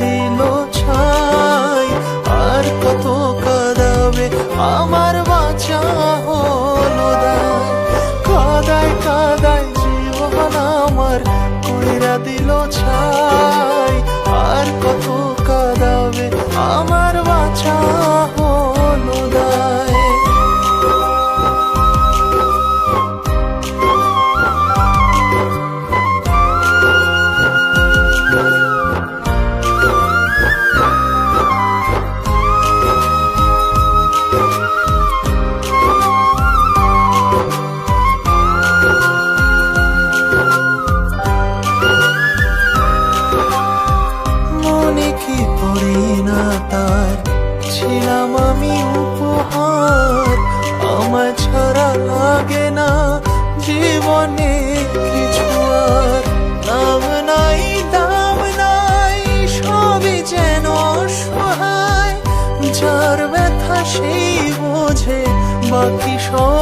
দিল ছাই, আর কত কাদাবে আমার বাঁচা হলো দায় কাদায় কাদায় জীবন আমার কইরা দিল ছাই। কি পড়ে না তার। ছিলাম আমি উপহার আমার ছাড়া লাগে না জীবনে কিছু আর। নাম নাই, দাম নাই, সবই যেন অসহায়। যার ব্যথা সেই বোঝে, বাকি সবই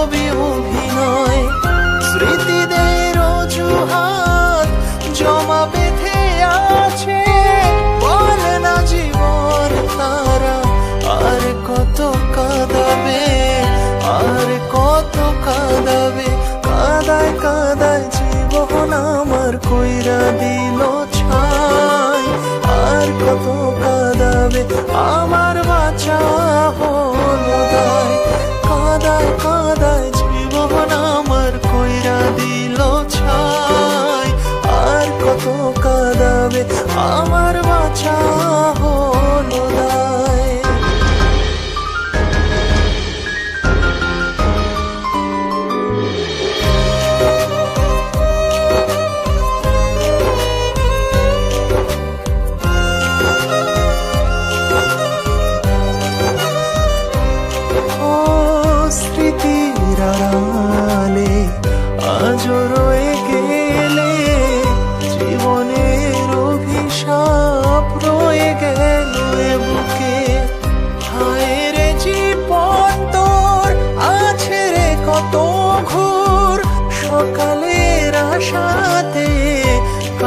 কইরা দিল ছাই, আর কত কাঁদাবে? আমার বাঁচা হলো দায় কাদায় কাদায় জীবন আমার কইরা দিল ছাই, আর কত কাঁদাবে? আমার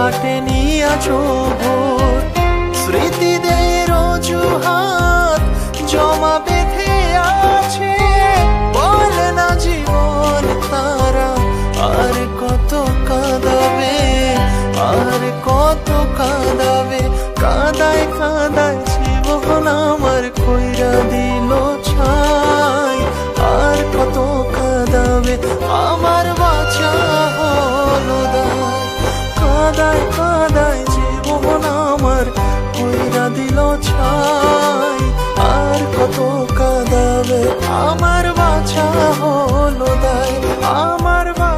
কাটেনি নিয়াছ ভোর স্মৃতিদের অজুহাত জমা বেঁধে আছে। বল না জীবন তারা, আর কত কাঁদাবে, আর কত কাঁদাবে, কাঁদায় কাঁদায় আমার বাছা হলো দায় আমার বাঁচা